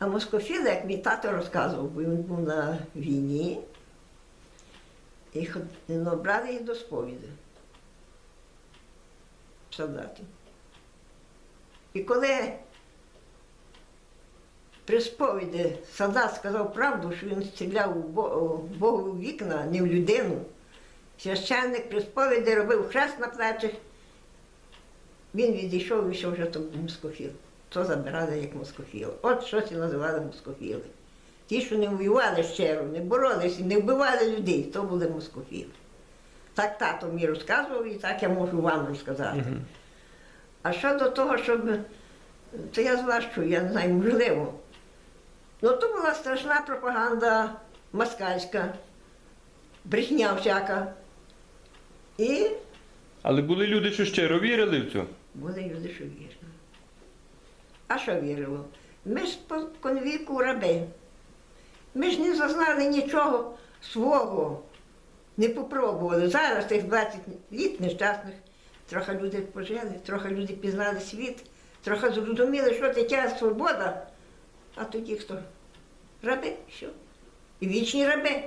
А москофіли, як мій тато розказував, бо він був на війні, і ну, їх до сповіді. Солдати. І коли при сповіді солдат сказав правду, що він стріляв у Богу у вікна, не в людину, священник при сповіді робив хрест на плечах, він відійшов і що вже то був москофіл. То забирали як москофіл. От щось і називали москофіли. Ті, що не воювали щиро, не боролися, не вбивали людей, то були москофіли. Так тато мені розказував і так я можу вам розказати. А щодо того, щоб. То я злащу, я не знаю, можливо. Ну, то була страшна пропаганда москальська, брехня всяка. І Але були люди, що щиро вірили в це. були люди, що вірили. А що вірило? Ми ж по конвіку раби. Ми ж не зазнали нічого свого, не попробували. Зараз тих 20 літ нещасних, трохи люди пожили, трохи люди пізнали світ, трохи зрозуміли, що таке свобода. А тоді хто? Раби, що? І вічні раби.